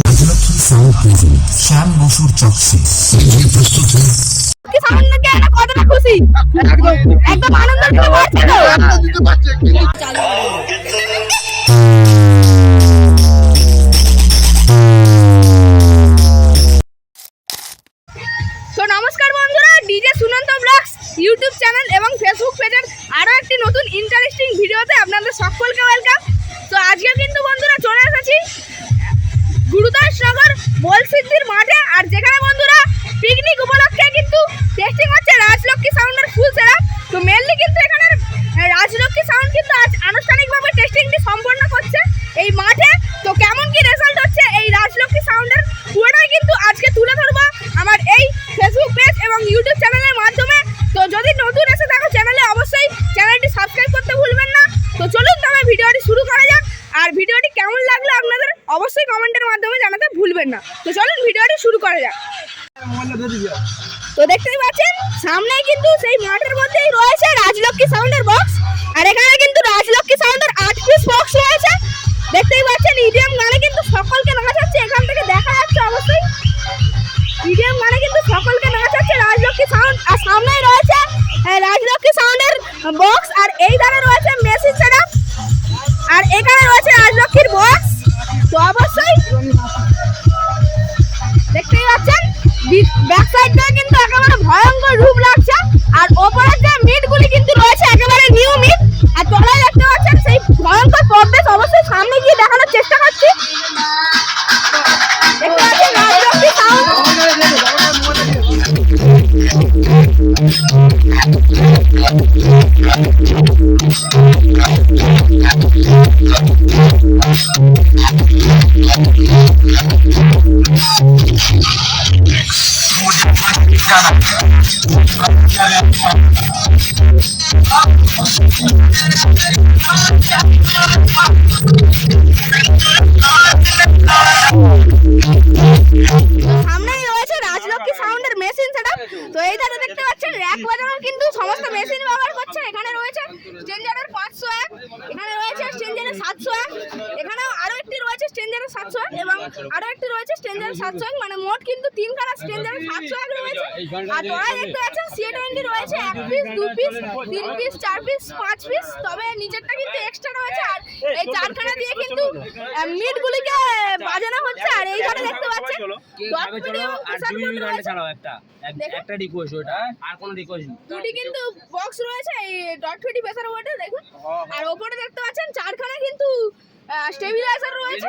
Rajlakshmi sound present শ্যাম বসুর চকসি প্রস্তুত হয়ে কি কতটা খুশি একদম আনন্দ দিতে পারছে টেস্টিং হচ্ছে রাজলক্ষ্মী সাউন্ডের ফুল সেরাপ তো মেনলি কিন্তু এখানে রাজলক্ষ্মী সাউন্ড কিন্তু আজ আনুষ্ঠানিকভাবে টেস্টিংটি সম্পন্ন করছে এই মাঠে। তো কেমন কি রেজাল্ট হচ্ছে এই রাজলক্ষ্মী সাউন্ডের পুরোটাই কিন্তু আজকে তুলে ধরবো আমার এই ফেসবুক পেজ এবং ইউটিউব চ্যানেলের মাধ্যমে। তো যদি নতুন এসে থাকো চ্যানেলে অবশ্যই চ্যানেলটি সাবস্ক্রাইব করতে ভুলবেন না। তো চলুন তবে ভিডিওটি শুরু করা যাক। আর ভিডিওটি কেমন লাগল আপনাদের, অবশ্যই কমেন্টের মাধ্যমে জানাতে ভুলবেন না। তো চলুন ভিডিওটি শুরু করা যাক। তো দেখতেই পাচ্ছেন সামনে কিন্তু সেই মাঠের মধ্যেই রয়েছে রাজলক্ষ্মী সাউন্ডের বক্স আর এখানে কিন্তু রাজলক্ষ্মী সাউন্ডের আট পিস বক্স রয়েছে। দেখতেই পাচ্ছেন ইডিএম গানে কিন্তু সকলকে নাচাচ্ছে, এখান থেকে দেখা যাচ্ছে অবশ্যই। ইডিএম গানে কিন্তু সকলকে নাচাচ্ছে রাজলক্ষ্মী সাউন্ড, আর সামনেই রয়েছে রাজলক্ষ্মী সাউন্ডের বক্স আর এই ধারে রয়েছে মেসিন সেটআপ আর এখানে রয়েছে রাজলক্ষ্মীর বক্স তো অবশ্যই দেখতেই পাচ্ছেন ব্যাক সাইডটা কিন্তু সামনেই রয়েছে স্টেঞ্জারের সাতশো এক মানে মোট কিন্তু তিনখানা স্টেঞ্জারের সাতশো এক রয়েছে। আর তোরা দেখতে পাচ্ছেন সি টোয়েন্টি রয়েছে এক পিস দু পিস তিন পিস চার পিস পাঁচ পিস তবে নিচেরটা কিন্তু এক্সট্রা রয়েছে। আর এই চারখানা দিয়ে কিন্তু মিট গুলিকে বাজানো হচ্ছে। আর এইখানে দেখতে পাচ্ছেন একটা। দেখুন। রিকোয়েস্ট ওটা আর কোনো রিকোয়েস্ট দুটি কিন্তু বক্স রয়েছে এই ডট ফিটি প্রেসার বোর্ডে দেখুন। আর ওপরে দেখতে পাচ্ছেন চারখানা কিন্তু স্টেবিলাইজার রয়েছে।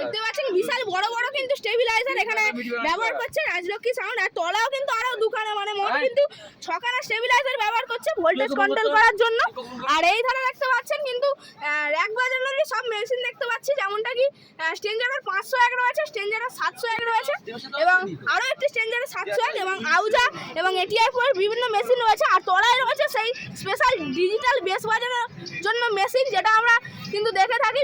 দেখতে পাচ্ছেন বিশাল বড় বড় কিন্তু স্টেবিলাইজার এখানে ব্যবহার করছে রাজলক্ষ্মী সাউন্ড আর তলাও কিন্তু আরও দুখানা মানে মোট কিন্তু ছখানা স্টেবিলাইজার ব্যবহার করছে ভোল্টেজ কন্ট্রোল করার জন্য। আর এই ধারে দেখতে পাচ্ছেন কিন্তু র্যাক বাজানোরই সব মেশিন দেখতে পাচ্ছি যেমনটা কি স্টেঞ্জারের পাঁচশো এক রয়েছে স্টেঞ্জারের সাতশো এক রয়েছে এবং আরও একটি স্টেঞ্জারের সাতশো এক এবং আউজা এবং এটিআই ফোর বিভিন্ন মেশিন রয়েছে আর তলায় রয়েছে সেই স্পেশাল ডিজিটাল বেস বাজানোর জন্য মেশিন যেটা আমরা কিন্তু দেখে থাকি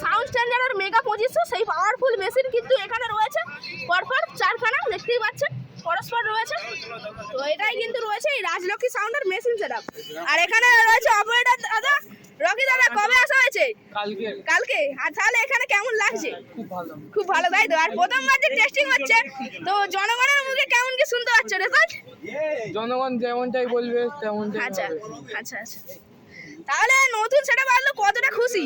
সাউন্ড স্ট্যান্ডার্ডের মেগা পঁচিশশো সেই পাওয়ারফুল মেশিন কিন্তু এখানে রয়েছে। পরপর চারখানা দেখতেই পাচ্ছেন পরস্পর রয়েছে। তো এটাই কিন্তু রয়েছে এই রাজলক্ষ্মী সাউন্ডের মেশিন সেটআপ আর এখানে রয়েছে অপারেটর দাদা রকি দাদা কবে আসা হয়েছে? কালকে। কালকে? আর তাহলে এখানে কেমন লাগছে? খুব ভালো। খুব ভালো তাই তো? আর প্রথমবার যে টেস্টিং হচ্ছে তো জনগণের মুখে কেমন কি শুনতে পাচ্ছ? রেজাল্ট জনগণ যেমনটাই বলবে তেমনটাই আচ্ছা আচ্ছা আচ্ছা। তাহলে নতুন সেটা পারল কতটা খুশি?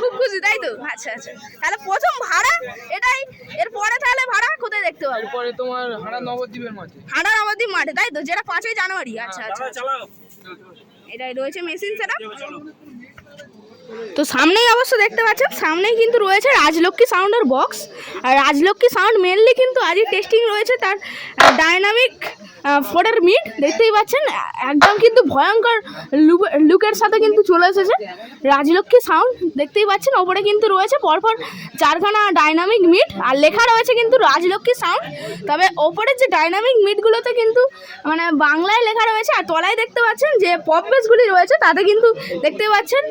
খুব খুশি। তাই তো? আচ্ছা আচ্ছা। তাহলে প্রথম ভাড়া এটাই এরপরে তাহলে ভাড়া কোথায় দেখতে পাবো? এরপরে তোমার হারা নবদ্বীপের মাঠে। হাঁটা আমাদের মাঠে তাই তো? যেটা পাঁচই জানুয়ারি। আচ্ছা আচ্ছা। এটাই রয়েছে মেশিন সেটা তো সামনেই অবশ্য দেখতে পাচ্ছেন সামনেই কিন্তু রয়েছে রাজলক্ষ্মী সাউন্ডের বক্স আর রাজলক্ষ্মী সাউন্ড মেনলি কিন্তু আজই টেস্টিং রয়েছে তার ডাইনামিক ফোরের মিট দেখতেই পাচ্ছেন, একদম কিন্তু ভয়ঙ্কর লুকের সাথে কিন্তু চলে এসেছে। রাজলক্ষ্মী সাউন্ড দেখতেই পাচ্ছেন, ওপরে কিন্তু রয়েছে পরপর চারখানা ডাইনামিক মিট আর লেখা রয়েছে কিন্তু রাজলক্ষ্মী সাউন্ড তবে ওপরের যে ডাইনামিক মিটগুলোতে কিন্তু মানে বাংলায় লেখা রয়েছে, আর তলায় দেখতে পাচ্ছেন যে পপ রয়েছে, তাতে কিন্তু দেখতে পাচ্ছেন,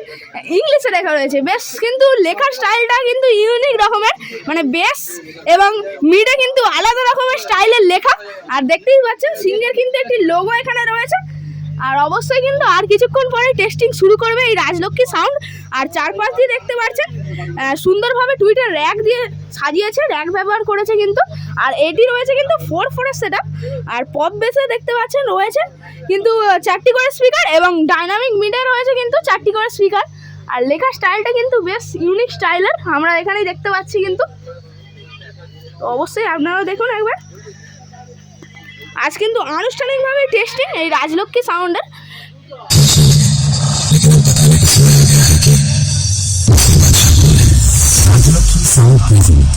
ইংলিশে লেখা রয়েছে। বেশ কিন্তু লেখার স্টাইলটা কিন্তু ইউনিক রকমের মানে বেশ এবং মিডে কিন্তু আলাদা রকমের স্টাইলের লেখা। আর দেখতেই পাচ্ছেন সিঙ্গের কিন্তু একটি লোগো এখানে রয়েছে। আর অবশ্যই কিন্তু আর কিছুক্ষণ পরে টেস্টিং শুরু করবে এই রাজলক্ষ্মী সাউন্ড আর চারপাশ দিয়ে দেখতে পাচ্ছেন সুন্দরভাবে টুইটার র্যাক দিয়ে সাজিয়েছে র্যাক ব্যবহার করেছে কিন্তু। আর এটি রয়েছে কিন্তু ফোর ফোরের সেট আর পপ বেসে দেখতে পাচ্ছেন, রয়েছে কিন্তু চারটি করে স্পিকার এবং ডাইনামিক মিডে রয়েছে কিন্তু চারটি করে স্পিকার আর লেখার স্টাইলটা কিন্তু বেশ ইউনিক স্টাইলের আমরা এখানেই দেখতে পাচ্ছি কিন্তু। অবশ্যই আপনারাও দেখুন একবার। আজ কিন্তু আনুষ্ঠানিকভাবে টেস্টিং এই রাজলক্ষ্মী সাউন্ডের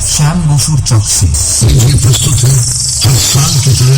শ্যাম বসুর চকসে প্রস্তুত আপনার জন্য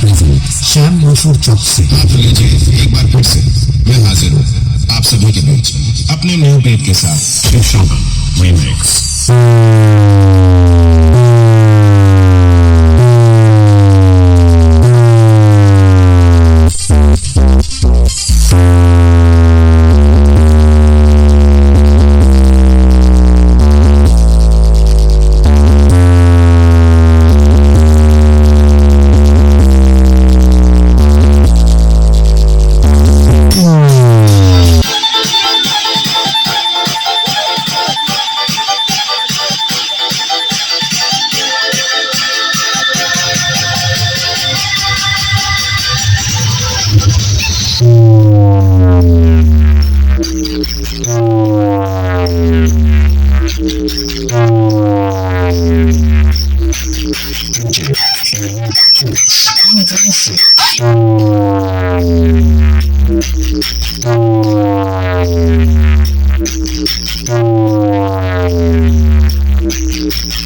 प्रेजेंट श्याम चौकसी आप लीजिए एक बार फिर से मैं हाजिर हूँ आप सभी के बीच अपने न्यू बेट के साथ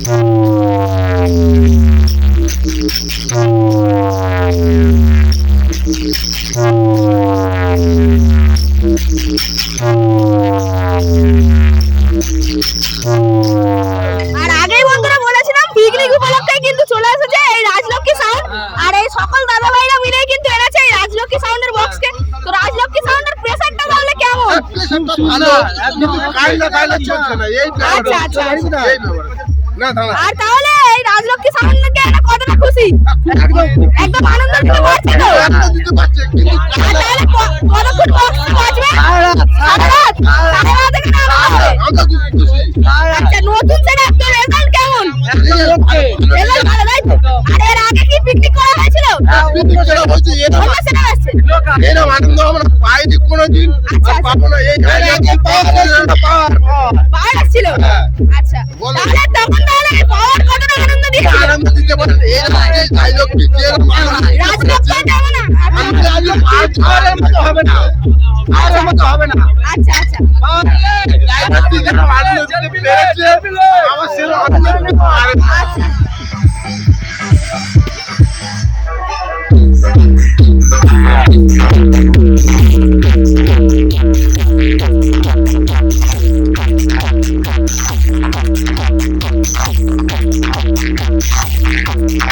Oh. আচ্ছা আচ্ছা। আর তাহলে এই রাজলক্ষ্মী সাউন্ডকে এটা কতটা খুশি? একদম। আনন্দ দিতে পারছে তো আর তাহলে কতক্ষণ বক্স সারা রাত সারা রাত এখানে আনন্দ আচ্ছা নতুন সেটা তো রেজাল্ট কেমন? রেজাল্ট এরকম আনন্দ আমরা পাইনি কোনোদিন আচ্ছা, আর পাবো না এই পাওয়ার আসছিল আচ্ছা। তাহলে তখন তাহলে পাওয়ার কতটা আনন্দ দিয়েছিল আনন্দ দিতে পারে এরকম এই ডায়লগ পিছিয়ে রাজলক্ষ্মী কেমন আমাদের আজ আর মতো হবে না আর মতো হবে না আচ্ছা আচ্ছা আমার আনন্দ দিতে পারে না। আচ্ছা